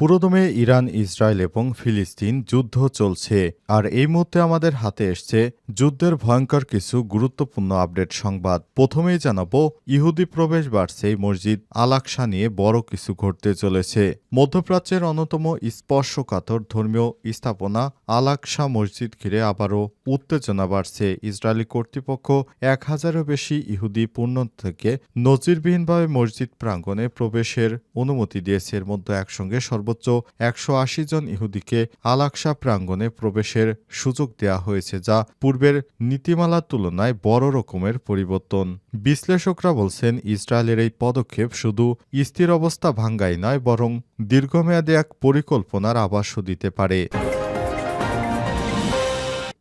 পুরোদমে Iran, Israel এবং ফিলিস্তিন যুদ্ধ চলছে, আর এই মুহূর্তে আমাদের হাতে এসছে যুদ্ধের ভয়ঙ্কর কিছু গুরুত্বপূর্ণ আপডেট সংবাদ। প্রথমেই জানাব, ইহুদি প্রবেশ বাড়ছে মসজিদ আলাকসা নিয়ে বড় কিছু ঘটতে চলেছে। মধ্যপ্রাচ্যের অন্যতম স্পর্শকাতর ধর্মীয় স্থাপনা আলাকসা মসজিদ ঘিরে আবারও উত্তেজনা বাড়ছে। ইসরায়েলি কর্তৃপক্ষ এক হাজারও বেশি ইহুদি পূর্ণ থেকে নজিরবিহীনভাবে মসজিদ প্রাঙ্গণে প্রবেশের অনুমতি দিয়েছে। এর মধ্যে একসঙ্গে সর্বোচ্চ একশো আশি জন ইহুদিকে আলাকসা প্রাঙ্গণে প্রবেশের সুযোগ দেয়া হয়েছে, যা পূর্বের নীতিমালার তুলনায় বড় রকমের পরিবর্তন। বিশ্লেষকরা বলছেন, ইসরায়েলের এই পদক্ষেপ শুধু স্থির অবস্থা ভাঙ্গাই নয়, বরং দীর্ঘমেয়াদে এক পরিকল্পনার আভাসও দিতে পারে।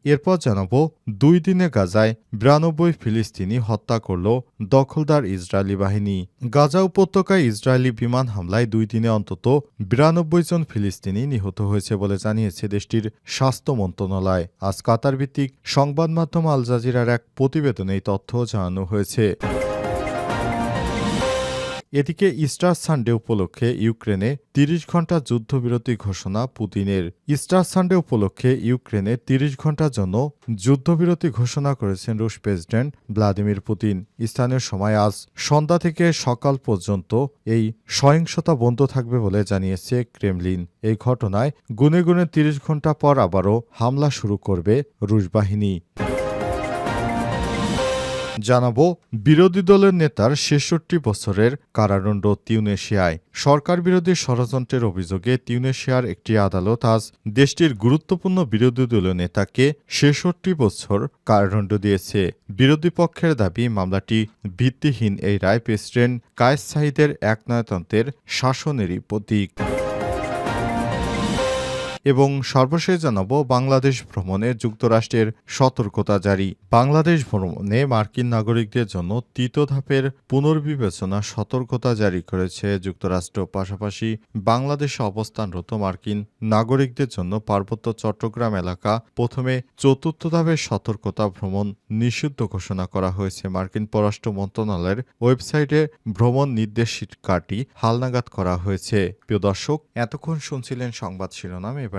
এরপর জানাব, দুই দিনে গাজায় বিরানব্বই ফিলিস্তিনি হত্যা করল দখলদার ইসরায়েলি বাহিনী। গাজা উপত্যকায় ইসরায়েলি বিমান হামলায় দুই দিনে অন্তত বিরানব্বই জন ফিলিস্তিনি নিহত হয়েছে বলে জানিয়েছে দেশটির স্বাস্থ্য মন্ত্রণালয়। আজ কাতার ভিত্তিক সংবাদ মাধ্যম আল জাজিরার এক প্রতিবেদনে এই তথ্য জানানো হয়েছে। এদিকে ইস্টার সানডে উপলক্ষে ইউক্রেনে তিরিশ ঘণ্টা যুদ্ধবিরতি ঘোষণা পুতিনের। ইস্টার সানডে উপলক্ষে ইউক্রেনে তিরিশ ঘণ্টার জন্য যুদ্ধবিরতি ঘোষণা করেছেন রুশ প্রেসিডেন্ট ভ্লাদিমির পুতিন। স্থানীয় সময় আজ সন্ধ্যা থেকে সকাল পর্যন্ত এই সহিংসতা বন্ধ থাকবে বলে জানিয়েছে ক্রেমলিন। এই ঘটনায় গুনে গুনে তিরিশ ঘণ্টা পর আবারও হামলা শুরু করবে রুশ বাহিনী। জানাব, বিরোধী দলের নেতার ছেষট্টি বছরের কারাদণ্ড তিউনেশিয়ায়। সরকার বিরোধী ষড়যন্ত্রের অভিযোগে তিউনেশিয়ার একটি আদালত আজ দেশটির গুরুত্বপূর্ণ বিরোধী দলীয় নেতাকে ছেষট্টি বছর কারাদণ্ড দিয়েছে। বিরোধী পক্ষের দাবি, মামলাটি ভিত্তিহীন এই রায় প্রেসিডেন্ট কায়েস সাহিদের একনায়তন্ত্রের শাসনেরই প্রতীক। এবং সর্বশেষ জানাব বাংলাদেশ ভ্রমণে যুক্তরাষ্ট্রের সতর্কতা জারি। বাংলাদেশ ভ্রমণে মার্কিন নাগরিকদের জন্য তৃতীয় ধাপের পুনর্বিবেচনা সতর্কতা জারি করেছে যুক্তরাষ্ট্র। পাশাপাশি বাংলাদেশে অবস্থানরত মার্কিন নাগরিকদের জন্য পার্বত্য চট্টগ্রাম এলাকা প্রথমে চতুর্থ ধাপের সতর্কতা ভ্রমণ নিষিদ্ধ ঘোষণা করা হয়েছে। মার্কিন পররাষ্ট্র মন্ত্রণালয়ের ওয়েবসাইটে ভ্রমণ নির্দেশিকাটি হালনাগাদ করা হয়েছে। প্রিয় দর্শক, এতক্ষণ শুনছিলেন সংবাদ শিরোনাম। এবারে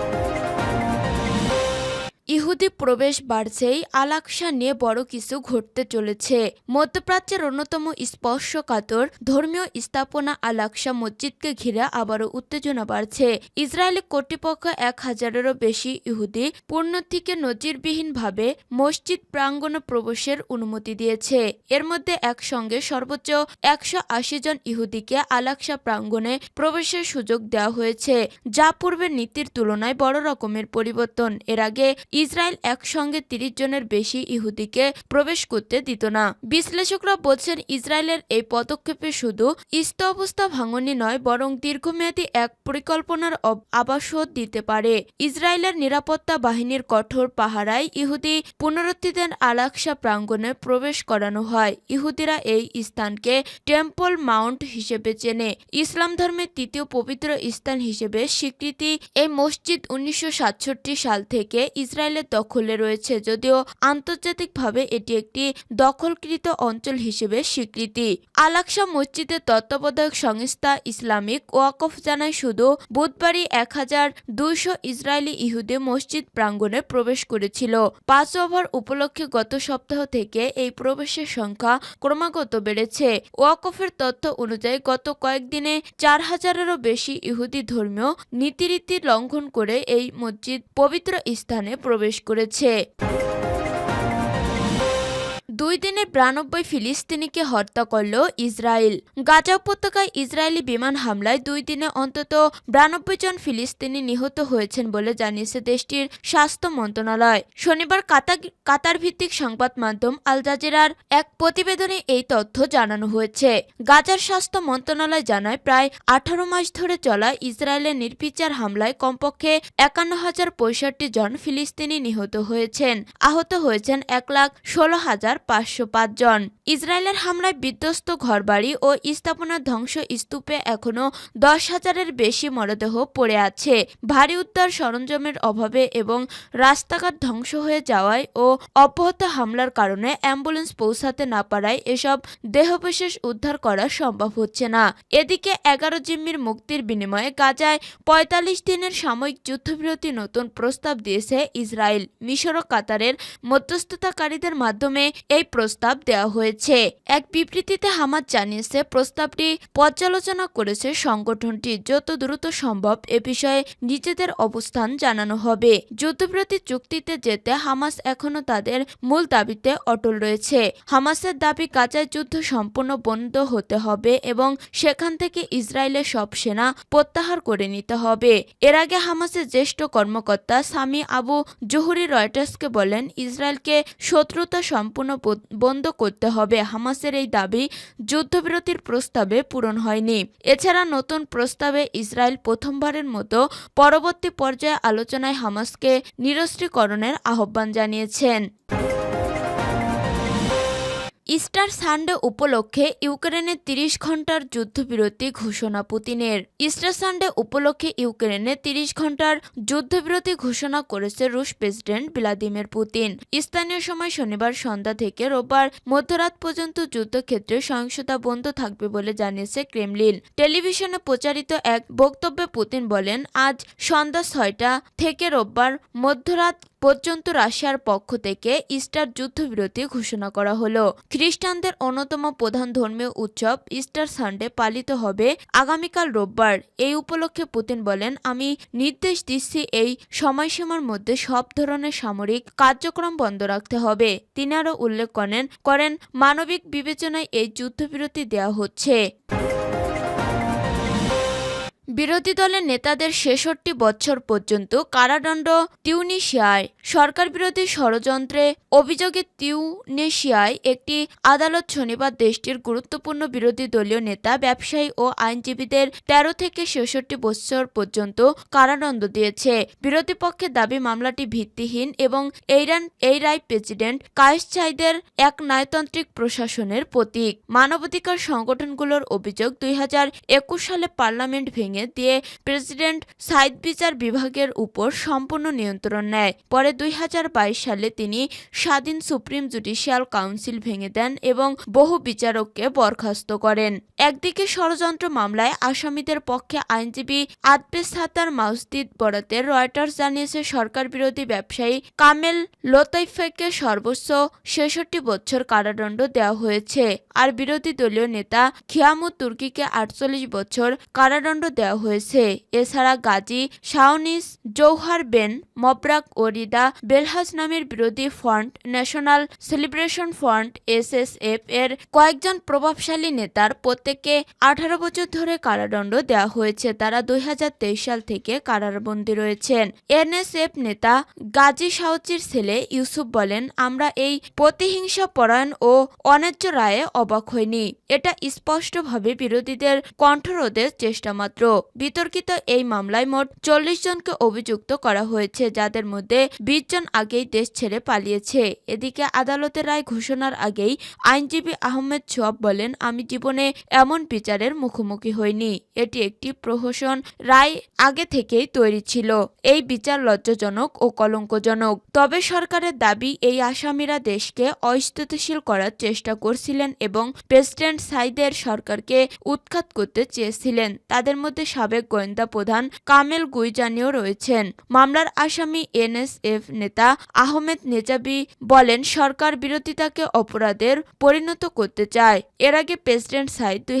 ইহুদি প্রবেশ বাড়ছেই আলাকসা নিয়ে বড় কিছু ঘটতে চলেছে। মধ্যপ্রাচ্যের অন্যতম স্পর্শকাতর ধর্মীয় স্থাপনা আলাকসা মসজিদকে ঘিরে আবারও উত্তেজনা বাড়ছে। ইসরায়েলি কর্তৃপক্ষ এক হাজারেরও বেশি ইহুদি পূর্ণথীকে নজিরবিহীনভাবে মসজিদ প্রাঙ্গণে প্রবেশের অনুমতি দিয়েছে। এর মধ্যে একসঙ্গে সর্বোচ্চ একশো আশি জন ইহুদিকে আলাকসা প্রাঙ্গণে প্রবেশের সুযোগ দেওয়া হয়েছে, যা পূর্বের নীতির তুলনায় বড় রকমের পরিবর্তন। এর আগে ইসরায়েল একসঙ্গে তিরিশ জনের বেশি ইহুদিকে প্রবেশ করতে দিত না। বিশ্লেষকরা বলছেন, ইসরায়েলের এই পদক্ষেপে শুধু ইস্ত অবস্থা ভাঙনি নয়, বরং দীর্ঘমেয়াদী এক পরিকল্পনার আবাসও দিতে পারে। ইসরায়েলের নিরাপত্তা বাহিনীর কঠোর পাহারায় ইহুদি পুনরুত্থিতের আলাকসা প্রাঙ্গণে প্রবেশ করানো হয়। ইহুদিরা এই স্থানকে টেম্পল মাউন্ট হিসেবে চেনে। ইসলাম ধর্মের তৃতীয় পবিত্র স্থান হিসেবে স্বীকৃতি এই মসজিদ উনিশশো সাতষট্টি সাল থেকে ইসরায়েলের দখলে রয়েছে। যদিও আন্তর্জাতিকভাবে এটি একটি দখলকৃত অঞ্চল হিসেবে স্বীকৃতি। আলাকসা মসজিদের তত্ত্বাবধায়ক সংস্থা ইসলামিক ওয়াকফ জানায়, শুধু বুধবারই এক হাজার দুইশো ইসরায়েলি ইহুদি মসজিদ প্রাঙ্গণে প্রবেশ করেছিল। পাঁচ ওভার উপলক্ষে গত সপ্তাহ থেকে এই প্রবেশের সংখ্যা ক্রমাগত বেড়েছে। ওয়াকফের তথ্য অনুযায়ী, গত কয়েকদিনে চার হাজারেরও বেশি ইহুদি ধর্মীয় নীতিরীতি লঙ্ঘন করে এই মসজিদ পবিত্র স্থানে প্রবেশ করেছে। দুই দিনে বিরানব্বই ফিলিস্তিনিকে হত্যা করল ইসরায়েল। গাজা উপত্যকায় ইসরায়েলি বিমান হামলায় দুই দিনে অন্তত বিরানব্বই জন ফিলিস্তিনি নিহত হয়েছেন বলে জানিয়েছে দেশটির স্বাস্থ্য মন্ত্রণালয়। শনিবার কাতার ভিত্তিক সংবাদ মাধ্যম আল জাজিরার এক প্রতিবেদনে এই তথ্য জানানো হয়েছে। গাজার স্বাস্থ্য মন্ত্রণালয় জানায়, প্রায় আঠারো মাস ধরে চলা ইসরায়েলের নির্বিচার হামলায় কমপক্ষে একান্ন হাজার পঁয়ষট্টি জন ফিলিস্তিনি নিহত হয়েছেন। আহত হয়েছেন এক লাখ ষোলো হাজার পাঁচশো পাঁচ জন। ইসরায়েলের হামলায় বিধ্বস্ত ঘরবাড়ি ও স্থাপনার ধ্বংস স্তূপে এখনও দশ হাজারের বেশি মরদেহ পড়ে আছে। ভারী উদ্ধার সরঞ্জামের অভাবে এবং রাস্তাঘাট ধ্বংস হয়ে যাওয়ায় ও অব্যাহত হামলার কারণে অ্যাম্বুলেন্স পৌঁছাতে না পারায় এসব দেহবিশেষ উদ্ধার করা সম্ভব হচ্ছে না। এদিকে এগারো জিম্মির মুক্তির বিনিময়ে গাজায় পঁয়তাল্লিশ দিনের সাময়িক যুদ্ধবিরতি নতুন প্রস্তাব দিয়েছে ইসরায়েল। মিশর ও কাতারের মধ্যস্থতাকারীদের মাধ্যমে এই প্রস্তাব দেওয়া হয়েছে। এক বিবৃতিতে হামাদ জানিয়েছে, প্রস্তাবটি পর্যালোচনা করেছে সংগঠনটি যত দ্রুত সম্ভব এ বিষয়ে নিজেদের অবস্থান জানানো হবে। যুদ্ধবিরতি চুক্তিতে যেতে হামাস এখনও তাদের মূল দাবিতে অটল রয়েছে। হামাসের দাবি গাজায় যুদ্ধ সম্পূর্ণ বন্ধ হতে হবে এবং সেখান থেকে ইসরায়েলের সব সেনা প্রত্যাহার করে নিতে হবে। এর আগে হামাসের জ্যেষ্ঠ কর্মকর্তা সামি আবু জহুরি রয়টার্সকে বলেন, ইসরায়েলকে শত্রুতা সম্পূর্ণ বন্ধ করতে হবে। হামাসের এই দাবি যুদ্ধবিরতির প্রস্তাবে পূরণ হয়নি। এছাড়া নতুন প্রস্তাবে ইসরায়েল প্রথমবারের মতো পরবর্তী পর্যায়ে আলোচনায় হামাসকে নিরস্ত্রীকরণের আহ্বান জানিয়েছেন। ইস্টার সানডে উপলক্ষে ইউক্রেনে তিরিশ ঘণ্টার যুদ্ধবিরতি ঘোষণা পুতিনের। ইস্টার সানডে উপলক্ষে ইউক্রেনে তিরিশ ঘণ্টার যুদ্ধবিরতি ঘোষণা করেছে রুশ প্রেসিডেন্ট ভ্লাদিমির পুতিন। স্থানীয় সময় শনিবার সন্ধ্যা থেকে রোববার মধ্যরাত পর্যন্ত যুদ্ধক্ষেত্রে সহিংসতা বন্ধ থাকবে বলে জানিয়েছে ক্রেমলিন। টেলিভিশনে প্রচারিত এক বক্তব্যে পুতিন বলেন, আজ সন্ধ্যা ছয়টা থেকে রোববার মধ্যরাত পর্যন্ত রাশিয়ার পক্ষ থেকে ইস্টার যুদ্ধবিরতি ঘোষণা করা হলো। খ্রিস্টানদের অন্যতম প্রধান ধর্মীয় উৎসব ইস্টার সানডে পালিত হবে আগামীকাল রোববার। এই উপলক্ষে পুতিন বলেন, আমি নির্দেশ দিচ্ছি এই সময়সীমার মধ্যে সব ধরনের সামরিক কার্যক্রম বন্ধ রাখতে হবে। তিনি আরও উল্লেখ করেন করেন মানবিক বিবেচনায় এই যুদ্ধবিরতি দেওয়া হচ্ছে। বিরোধী দলের নেতাদের ছেষট্টি বছর পর্যন্ত কারাদণ্ড তিউনিশিয়ায়। সরকার বিরোধী ষড়যন্ত্রে অভিযোগে তিউনেশিয়ায় একটি আদালত শনিবার দেশটির গুরুত্বপূর্ণ বিরোধী দলীয় নেতা, ব্যবসায়ী ও আইনজীবীদের তেরো থেকে ছেষট্টি বছর পর্যন্ত কারাদণ্ড দিয়েছে। বিরোধী পক্ষের দাবি মামলাটি ভিত্তিহীন এবং এইরান, এই রায় প্রেসিডেন্ট কায়েস চাইদের এক ন্যায়তান্ত্রিক প্রশাসনের প্রতীক। মানবাধিকার সংগঠনগুলোর অভিযোগ দুই হাজার একুশ সালে পার্লামেন্ট ভেঙে দিয়ে প্রেসিডেন্ট সাইদ বিচার বিভাগের উপর সম্পূর্ণ নিয়ন্ত্রণ নেয়। পরে দুই হাজার বাইশ সালে তিনি স্বাধীন সুপ্রিম জুডিশিয়াল কাউন্সিল ভেঙে দেন এবং বহু বিচারককে বরখাস্ত করেন। একদিকে ষড়যন্ত্র মামলায় আসামিদের পক্ষে আইনজীবী আদবে সাতার মাউসদিদ বরাতে রয়টার্স জানিয়েছে, সরকার বিরোধী ব্যবসায়ী কামেল লোতাইফেকে সর্বোচ্চ ছেষট্টি বছর কারাদণ্ড দেওয়া হয়েছে। আর বিরোধী দলীয় নেতা খিয়ামুদ তুর্কিকে আটচল্লিশ বছর কারাদণ্ড দেওয়া হয়েছে। এছাড়া গাজী শাওনিস জৌহার বেন, মবরাক ও রিদা বেলহাজ নামের বিরোধী front, national celebration front, SSF এর কয়েকজন প্রভাবশালী নেতার প্রত্যেককে আঠারো বছর ধরে কারাদণ্ড দেওয়া হয়েছে। তারা দুই হাজার তেইশ সাল থেকে কারাবন্দী রয়েছেন। এনএসএফ নেতা গাজী সাউচির ছেলে ইউসুফ বলেন, আমরা এই প্রতিহিংসা পরায়ণ ও অন্যায্য রায়ে অবাক হইনি। এটা স্পষ্টভাবে বিরোধীদের কণ্ঠরোধের চেষ্টা মাত্র বিতর্কিত এই মামলায় মোট চল্লিশ জনকে অভিযুক্ত করা হয়েছে, যাদের মধ্যে বিশ জন আগেই দেশ ছেড়ে পালিয়েছে। এদিকে আদালতের রায় ঘোষণার আগেই আইনজীবী আহমেদ সোয়াব বলেন, আমি জীবনে এমন বিচারের মুখোমুখি হইনি। এটি একটি প্রহসন রায় আগে থেকেই তৈরি ছিল। এই বিচার লজ্জাজনক ও কলঙ্কজনক। তবে সরকারের দাবি, এই আসামিরা দেশকে অস্থিতিশীল করার চেষ্টা করছিলেন এবং প্রেসিডেন্ট সাইদের সরকারকে উৎখাত করতে চেয়েছিলেন। তাদের মধ্যে মধ্যে সাবেক গোয়েন্দা প্রধান কামেল গুইজানিও রয়েছেন। মামলার আসামি এনএসএফ নেতা আহমেদ নেজাবি বলেন, সরকার বিরোধিতাকে অপরাধের পরিণত করতে চায়। এর আগে প্রেসিডেন্ট সাইদ দুই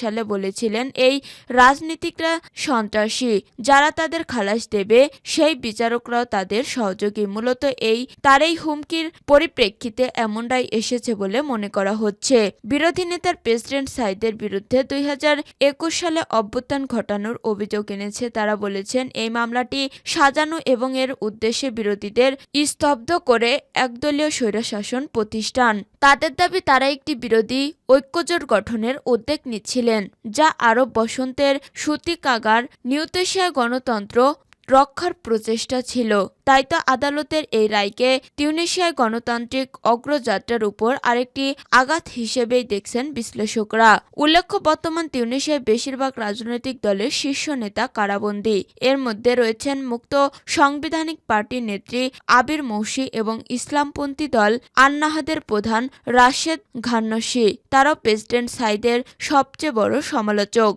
সালে বলেছিলেন, এই রাজনীতিকরা সন্ত্রাসী। যারা তাদের খালাস দেবে, সেই বিচারকরাও তাদের সহযোগী। মূলত এই, তারই হুমকির পরিপ্রেক্ষিতে এমনটাই এসেছে বলে মনে করা হচ্ছে। বিরোধী নেতার প্রেসিডেন্ট সাইদের বিরুদ্ধে দুই হাজার একুশ সালে অভ্যুত্থান ঘটানোর অভিযোগ এনেছে। তারা বলেছেন, এই মামলাটি সাজানো এবং এর উদ্দেশ্যে বিরোধীদের স্তব্ধ করে একদলীয় স্বৈরশাসন প্রতিষ্ঠান। তাদের দাবি, তারা একটি বিরোধী ঐক্যজোট গঠনের উদ্যোগ নিচ্ছিলেন, যা আরব বসন্তের সুতিকাগার নিউতেশিয়া গণতন্ত্র রক্ষার প্রচেষ্টা ছিল। তাই তো আদালতের এই রায়কে তিউনেশিয়ায় গণতান্ত্রিক অগ্রযাত্রার উপর আরেকটি আঘাত হিসেবেই দেখছেন বিশ্লেষকরা। উল্লেখ্য, বর্তমান তিউনেশিয়ায় বেশিরভাগ রাজনৈতিক দলের শীর্ষ নেতা কারাবন্দী। এর মধ্যে রয়েছেন মুক্ত সাংবিধানিক পার্টির নেত্রী আবির মৌসি এবং ইসলামপন্থী দল আন্নাহাদের প্রধান রাশেদ ঘান্নসি। তারাও প্রেসিডেন্ট সাইদের সবচেয়ে বড় সমালোচক।